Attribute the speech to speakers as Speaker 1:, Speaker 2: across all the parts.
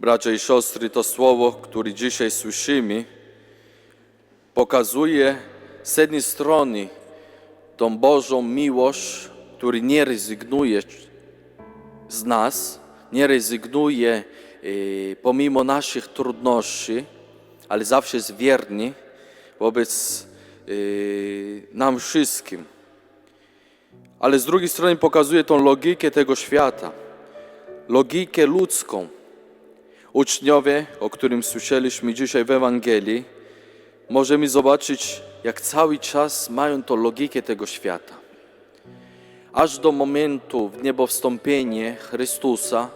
Speaker 1: Bracia i siostry, to słowo, które dzisiaj słyszymy, pokazuje z jednej strony tą Bożą miłość, która nie rezygnuje z nas, nie rezygnuje e, pomimo naszych trudności, ale zawsze jest wierny wobec e, nam wszystkim. Ale z drugiej strony pokazuje tą logikę tego świata, logikę ludzką. Uczniowie, o którym słyszeliśmy dzisiaj w Ewangelii, możemy zobaczyć, jak cały czas mają tą logikę tego świata. Aż do momentu w niebowstąpienie Chrystusa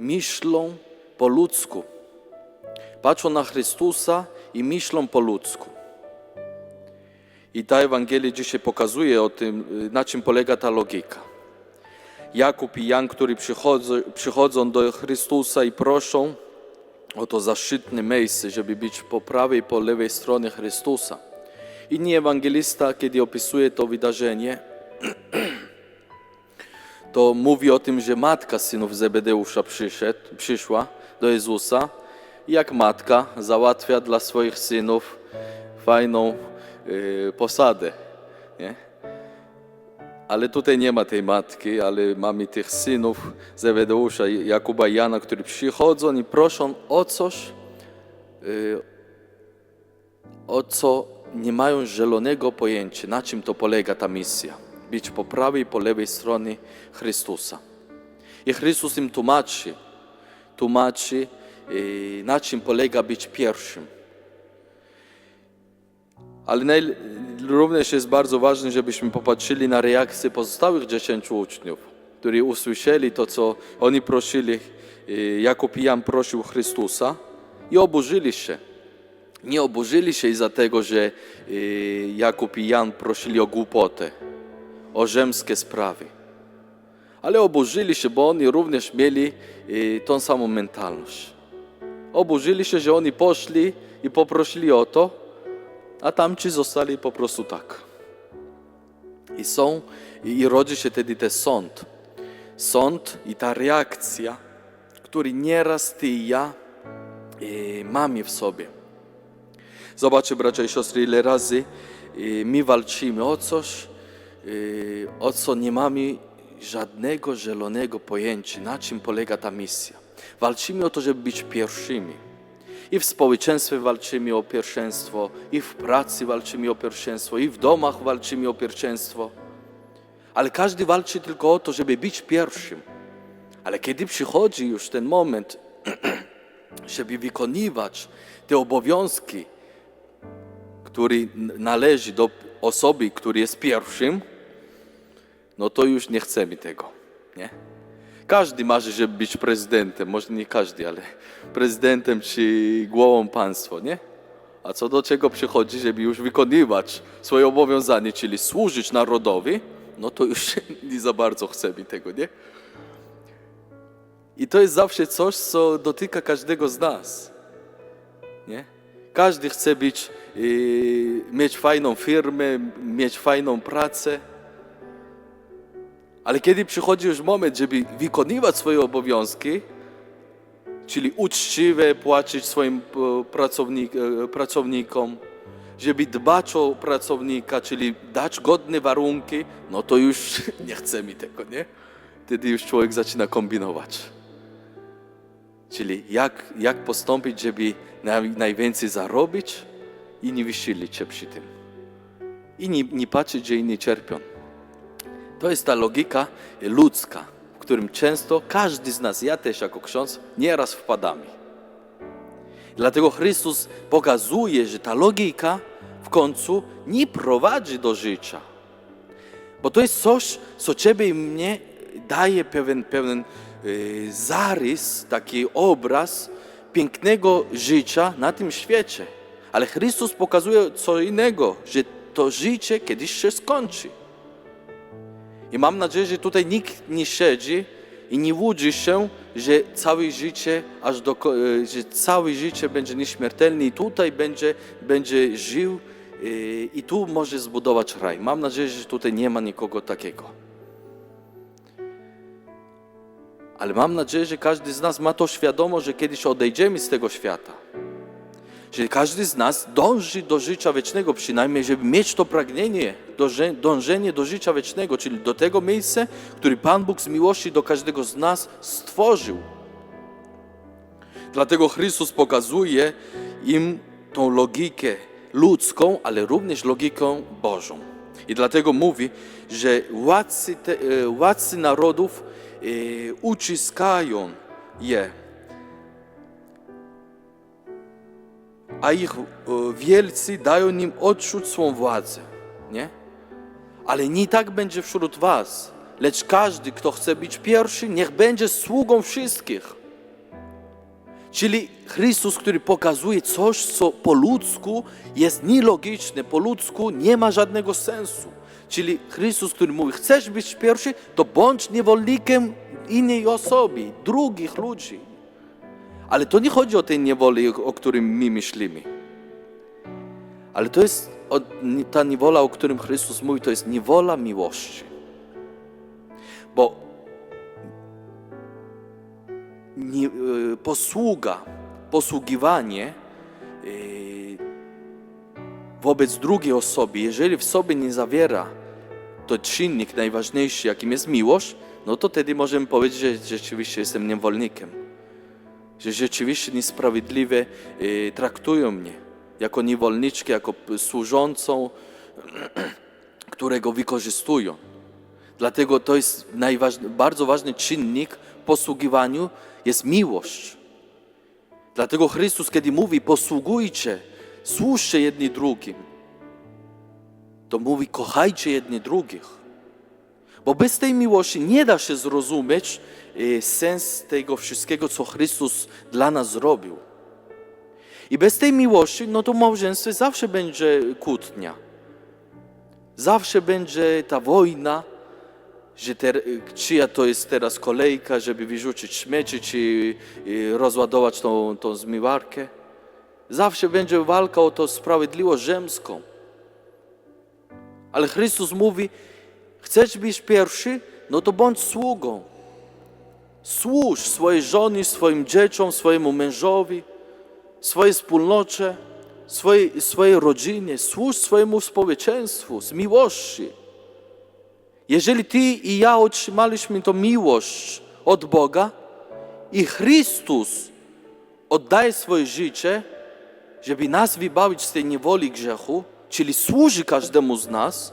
Speaker 1: myślą po ludzku. Patrzą na Chrystusa i myślą po ludzku. I ta Ewangelia dzisiaj pokazuje o tym, na czym polega ta logika. Jakub i Jan, którzy przychodzą, przychodzą do Chrystusa i proszą o to zaszczytne miejsce, żeby być po prawej i po lewej stronie Chrystusa. Inni ewangelista, kiedy opisuje to wydarzenie, to mówi o tym, że matka synów Zebedeusza przyszedł, przyszła do Jezusa i jak matka załatwia dla swoich synów fajną y, posadę. Ale tutaj nie ma tej matki, ale mamy tych synów Zebedeusza, Jakuba i Jana, którzy przychodzą i proszą o coś, y, o co nie mają zielonego pojęcia, na czym to polega ta misja. Być po prawej i po lewej stronie Chrystusa. I Chrystus im tłumaczy, tłumaczy, y, na czym polega być pierwszym. Ale naj, również jest bardzo ważne, żebyśmy popatrzyli na reakcję pozostałych dziesięciu uczniów, którzy usłyszeli to, co oni prosili, y, Jakub i Jan prosił Chrystusa i oburzyli się. Nie oburzyli się za tego, że y, Jakub i Jan prosili o głupotę, o ziemskie sprawy. Ale oburzyli się, bo oni również mieli y, tą samą mentalność. Oburzyli się, że oni poszli i poprosili o to, a tamci zostali po prostu tak. I są, i, rodzi się wtedy ten sąd. Sąd i ta reakcja, który nieraz ty i ja e, mamy w sobie. Zobaczcie, bracia i siostry, ile razy e, my walczymy o coś, e, o co nie mamy żadnego zielonego pojęcia, na czym polega ta misja. Walczymy o to, żeby być pierwszymi. I w społeczeństwie walczymy o pierwszeństwo, i w pracy walczymy o pierwszeństwo, i w domach walczymy o pierwszeństwo. Ale każdy walczy tylko o to, żeby być pierwszym. Ale kiedy przychodzi już ten moment, żeby wykonywać te obowiązki, który należy do osoby, która jest pierwszym, no to już nie chcemy tego, nie? Każdy marzy, żeby być prezydentem, może nie każdy, ale prezydentem czy głową państwa, nie? A co do czego przychodzi, żeby już wykonywać swoje obowiązanie, czyli służyć narodowi, no to już nie za bardzo chcemy tego, nie? I to jest zawsze coś, co dotyka każdego z nas, nie? Każdy chce być, yy, mieć fajną firmę, mieć fajną pracę, ale kiedy przychodzi już moment, żeby wykonywać swoje obowiązki, czyli uczciwe płacić swoim e, pracownik, e, pracownikom, żeby dbać o pracownika, czyli dać godne warunki, no to już nie chcemy tego, nie? Wtedy już człowiek zaczyna kombinować. Czyli jak, jak postąpić, żeby naj, najwięcej zarobić i nie wysilić się przy tym. I nie, nie patrzeć, że inni cierpią. To jest ta logika ludzka, w którym często każdy z nas, ja też jako ksiądz, nieraz wpadamy. Dlatego Chrystus pokazuje, że ta logika w końcu nie prowadzi do życia. Bo to jest coś, co Ciebie i mnie daje pewien, pewien yy, zarys, taki obraz pięknego życia na tym świecie. Ale Chrystus pokazuje co innego, że to życie kiedyś się skończy. I mam nadzieję, że tutaj nikt nie siedzi i nie łudzi się, że całe życie, aż do, e, że całe życie będzie nieśmiertelne i tutaj będzie, będzie żył e, i tu może zbudować raj. Mam nadzieję, że tutaj nie ma nikogo takiego. Ale mam nadzieję, że każdy z nas ma to świadomość, że kiedyś odejdziemy z tego świata. Że każdy z nas dąży do życia wiecznego, przynajmniej, żeby mieć to pragnienie, dąże- dążenie do życia wiecznego, czyli do tego miejsca, który Pan Bóg z miłości do każdego z nas stworzył. Dlatego Chrystus pokazuje im tą logikę ludzką, ale również logikę Bożą. I dlatego mówi, że władcy, te, e, władcy narodów e, uciskają je, a ich e, wielcy dają im odczuć swą władzę. Nie? Ale nie tak będzie wśród was, lecz każdy, kto chce być pierwszy, niech będzie sługą wszystkich. Czyli Chrystus, który pokazuje coś, co po ludzku jest nielogiczne, po ludzku nie ma żadnego sensu. Czyli Chrystus, który mówi, chcesz być pierwszy, to bądź niewolnikiem innej osoby, drugich ludzi. Ale to nie chodzi o tej niewoli, o którym my myślimy. Ale to jest ta niewola, o którym Chrystus mówi, to jest niewola miłości. Bo e, posługa, posługiwanie e, wobec drugiej osoby, jeżeli w sobie nie zawiera to czynnik najważniejszy, jakim jest miłość, no to wtedy możemy powiedzieć, że rzeczywiście jestem niewolnikiem. Że rzeczywiście niesprawiedliwie e, traktują mnie jako niewolniczkę, jako służącą, którego wykorzystują. Dlatego to jest bardzo ważny czynnik w posługiwaniu jest miłość. Dlatego Chrystus, kiedy mówi posługujcie, służcie jedni drugim, to mówi kochajcie jedni drugich. Bo bez tej miłości nie da się zrozumieć sens tego wszystkiego, co Chrystus dla nas zrobił. I bez tej miłości, no to w małżeństwie zawsze będzie kłótnia. Zawsze będzie ta wojna, że ter, czyja to jest teraz kolejka, żeby wyrzucić śmieci, czy y, rozładować tą, tą. Zawsze będzie walka o tą sprawiedliwość rzymską. Ale Chrystus mówi, chcesz być pierwszy, no to bądź sługą. Służ swojej żonie, swoim dzieciom, swojemu mężowi, swojej wspólnocie, swojej, swojej rodzinie. Służ swojemu społeczeństwu z miłości. Jeżeli Ty i ja otrzymaliśmy tą miłość od Boga i Chrystus oddaje swoje życie, żeby nas wybawić z tej niewoli grzechu, czyli służy każdemu z nas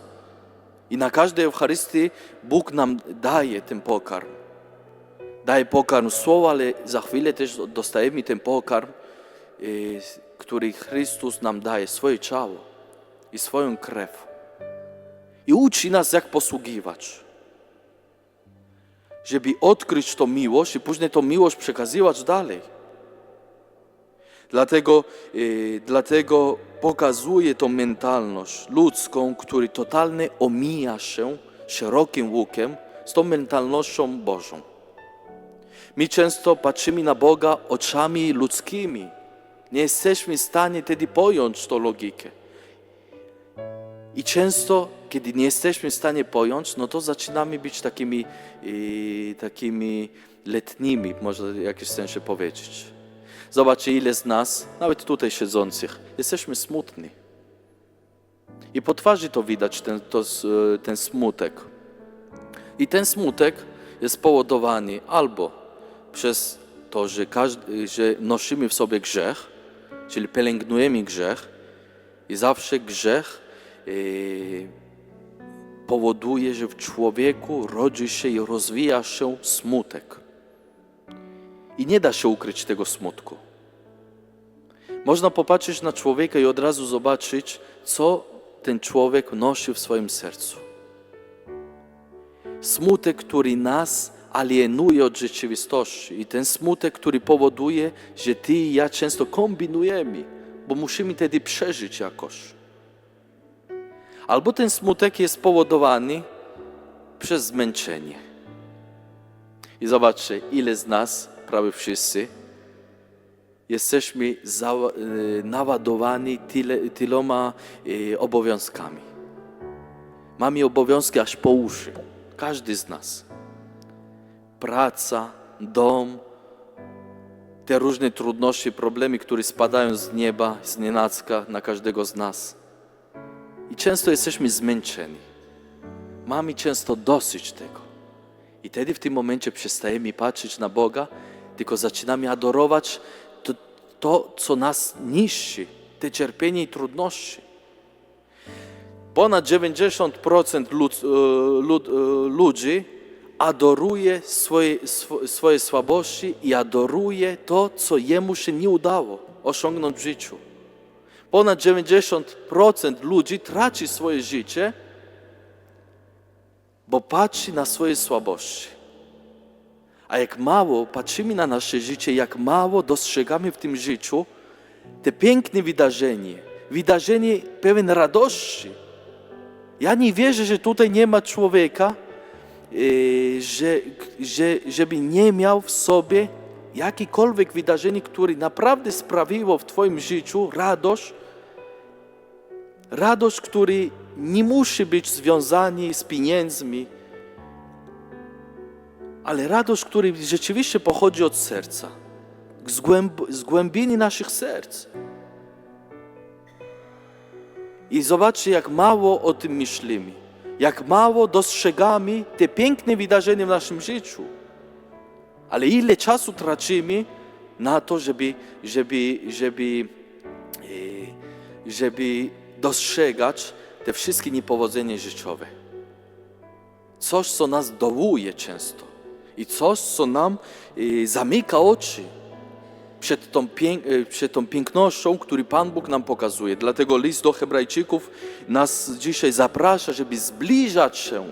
Speaker 1: i na każdej Eucharystii Bóg nam daje ten pokarm. Daje pokarm słowa, ale za chwilę też dostajemy ten pokarm, y, który Chrystus nam daje, swoje ciało i swoją krew i uczy nas, jak posługiwać. Żeby odkryć tą miłość i później tą miłość przekazywać dalej. Dlatego, e, dlatego pokazuje tą mentalność ludzką, która totalnie omija się szerokim łukiem z tą mentalnością Bożą. My często patrzymy na Boga oczami ludzkimi. Nie jesteśmy w stanie wtedy pojąć tą logikę. I często, kiedy nie jesteśmy w stanie pojąć, no to zaczynamy być takimi, e, takimi letnimi, można w jakimś sensie powiedzieć. Zobaczcie, ile z nas, nawet tutaj siedzących, jesteśmy smutni. I po twarzy to widać, ten, to, ten smutek. I ten smutek jest spowodowany albo przez to, że, każdy, że nosimy w sobie grzech, czyli pielęgnujemy grzech, i zawsze grzech e, powoduje, że w człowieku rodzi się i rozwija się smutek. I nie da się ukryć tego smutku. Można popatrzeć na człowieka i od razu zobaczyć, co ten człowiek nosi w swoim sercu. Smutek, który nas alienuje od rzeczywistości, i ten smutek, który powoduje, że ty i ja często kombinujemy, bo musimy wtedy przeżyć jakoś. Albo ten smutek jest spowodowany przez zmęczenie. I zobaczcie, ile z nas, prawie wszyscy, jesteśmy y, naładowani tyle, tyloma y, obowiązkami. Mamy obowiązki aż po uszy. Każdy z nas. Praca, dom, te różne trudności, problemy, które spadają z nieba, z nienacka na każdego z nas. I często jesteśmy zmęczeni. Mamy często dosyć tego. I wtedy w tym momencie przestajemy patrzeć na Boga, tylko zaczynamy adorować to, to co nas niszczy, te cierpienie i trudności. Ponad 90% lud, e, lud, e, ludzi adoruje swoje, swo- swoje słabości i adoruje to, co jemu się nie udało osiągnąć w życiu. Ponad 90% ludzi traci swoje życie, bo patrzy na swoje słabości. A jak mało patrzymy na nasze życie, jak mało dostrzegamy w tym życiu te piękne wydarzenie, wydarzenie pełen radości. Ja nie wierzę, że tutaj nie ma człowieka, że, że, żeby nie miał w sobie jakiekolwiek wydarzenie, które naprawdę sprawiło w Twoim życiu radość, radość, która nie musi być związana z pieniędzmi, ale radość, która rzeczywiście pochodzi od serca, z, głęb, z głębiny naszych serc. I zobaczcie, jak mało o tym myślimy, jak mało dostrzegamy te piękne wydarzenia w naszym życiu. Ale ile czasu tracimy na to, żeby, żeby, żeby, e, żeby dostrzegać te wszystkie niepowodzenia życiowe. Coś, co nas dołuje często i coś, co nam e, zamyka oczy przed tą, e, przed tą pięknością, który Pan Bóg nam pokazuje. Dlatego list do Hebrajczyków nas dzisiaj zaprasza, żeby zbliżać się,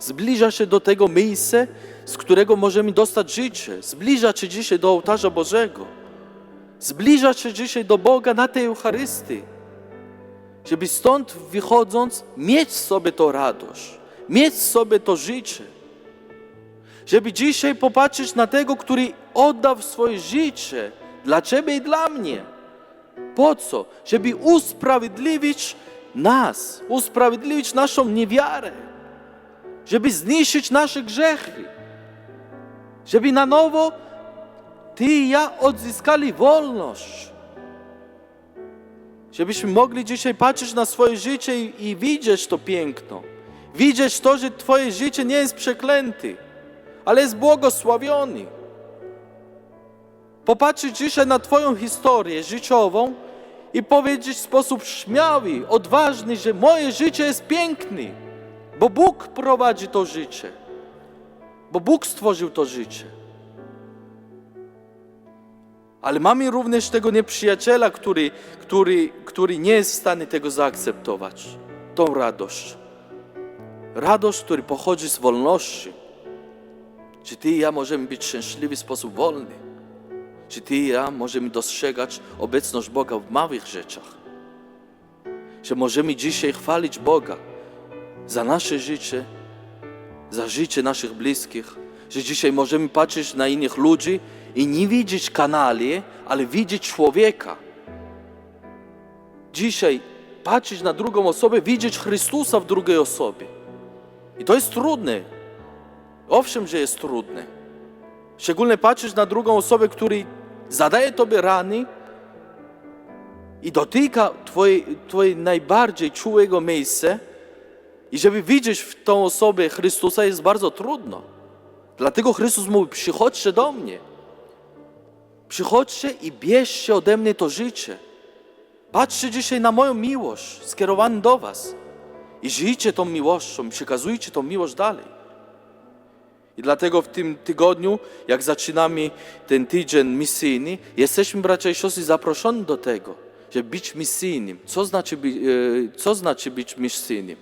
Speaker 1: zbliżać się do tego miejsca, z którego możemy dostać życie, zbliżać się dzisiaj do ołtarza Bożego, zbliżać się dzisiaj do Boga na tej Eucharystii, żeby stąd wychodząc mieć sobie to radość, mieć sobie to życie. Żeby dzisiaj popatrzeć na tego, który oddał swoje życie dla Ciebie i dla mnie. Po co? Żeby usprawiedliwić nas, usprawiedliwić naszą niewiarę, żeby zniszczyć nasze grzechy, żeby na nowo Ty i ja odzyskali wolność. Żebyśmy mogli dzisiaj patrzeć na swoje życie i, i widzieć to piękno. Widzieć to, że Twoje życie nie jest przeklęte ale jest błogosławiony. Popatrzeć dzisiaj na Twoją historię życiową i powiedzieć w sposób śmiały, odważny, że moje życie jest piękne, bo Bóg prowadzi to życie, bo Bóg stworzył to życie. Ale mamy również tego nieprzyjaciela, który, który, który nie jest w stanie tego zaakceptować. Tą radość. Radość, która pochodzi z wolności. Czy Ty i ja możemy być szczęśliwi w sposób wolny? Czy Ty i ja możemy dostrzegać obecność Boga w małych rzeczach? Że możemy dzisiaj chwalić Boga za nasze życie, za życie naszych bliskich, że dzisiaj możemy patrzeć na innych ludzi i nie widzieć kanali, ale widzieć człowieka. Dzisiaj patrzeć na drugą osobę, widzieć Chrystusa w drugiej osobie. I to jest trudne, Owszem, że jest trudne. Szczególnie patrzysz na drugą osobę, który zadaje tobie rany i dotyka twoje, twoje najbardziej czułego miejsca i żeby widzieć w tą osobę Chrystusa jest bardzo trudno. Dlatego Chrystus mówi, przychodźcie do mnie. Przychodźcie i bierzcie ode mnie to życie. Patrzcie dzisiaj na moją miłość skierowaną do was i żyjcie tą miłością, przekazujcie tą miłość dalej. I dlatego w tym tygodniu, jak zaczynamy ten tydzień misyjny, jesteśmy, bracia i siostry, zaproszeni do tego, żeby być misyjnym. Co znaczy, e, co znaczy być misyjnym?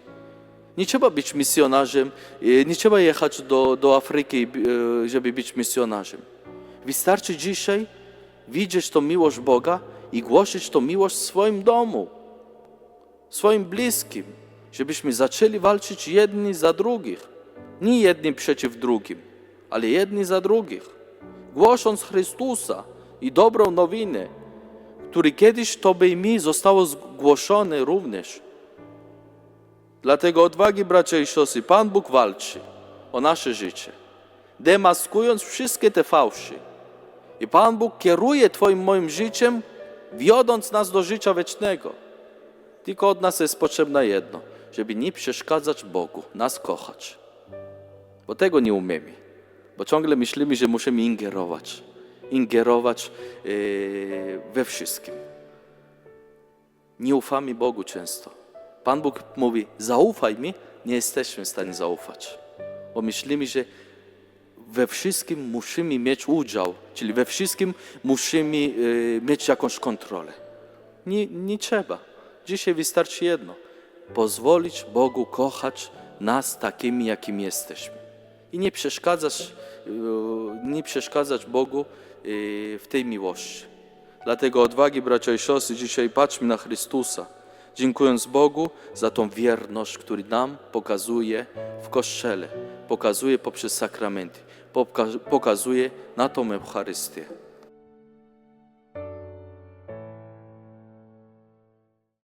Speaker 1: Nie trzeba być misjonarzem, e, nie trzeba jechać do, do Afryki, e, żeby być misjonarzem. Wystarczy dzisiaj widzieć tą miłość Boga i głosić tą miłość w swoim domu, swoim bliskim, żebyśmy zaczęli walczyć jedni za drugich. Nie jedni przeciw drugim, ale jedni za drugich. Głosząc Chrystusa i dobrą nowinę, który kiedyś Tobie i mi zostało zgłoszone również. Dlatego odwagi, bracia i siostry, Pan Bóg walczy o nasze życie. demaskując wszystkie te fałszy. I Pan Bóg kieruje Twoim moim życiem, wiodąc nas do życia wiecznego. Tylko od nas jest potrzebne jedno, żeby nie przeszkadzać Bogu, nas kochać. Bo tego nie umiemy. Bo ciągle myślimy, że musimy ingerować. Ingerować yy, we wszystkim. Nie ufamy Bogu często. Pan Bóg mówi, zaufaj mi, nie jesteśmy w stanie zaufać. Bo myślimy, że we wszystkim musimy mieć udział, czyli we wszystkim musimy yy, mieć jakąś kontrolę. Nie, nie trzeba. Dzisiaj wystarczy jedno. Pozwolić Bogu kochać nas takimi, jakimi jesteśmy. I nie przeszkadzać, yy, nie przeszkadzać Bogu yy, w tej miłości. Dlatego odwagi, bracia i siostry, dzisiaj patrzmy na Chrystusa, dziękując Bogu za tą wierność, który nam pokazuje w Kościele, pokazuje poprzez sakramenty, poka- pokazuje na tą Eucharystię.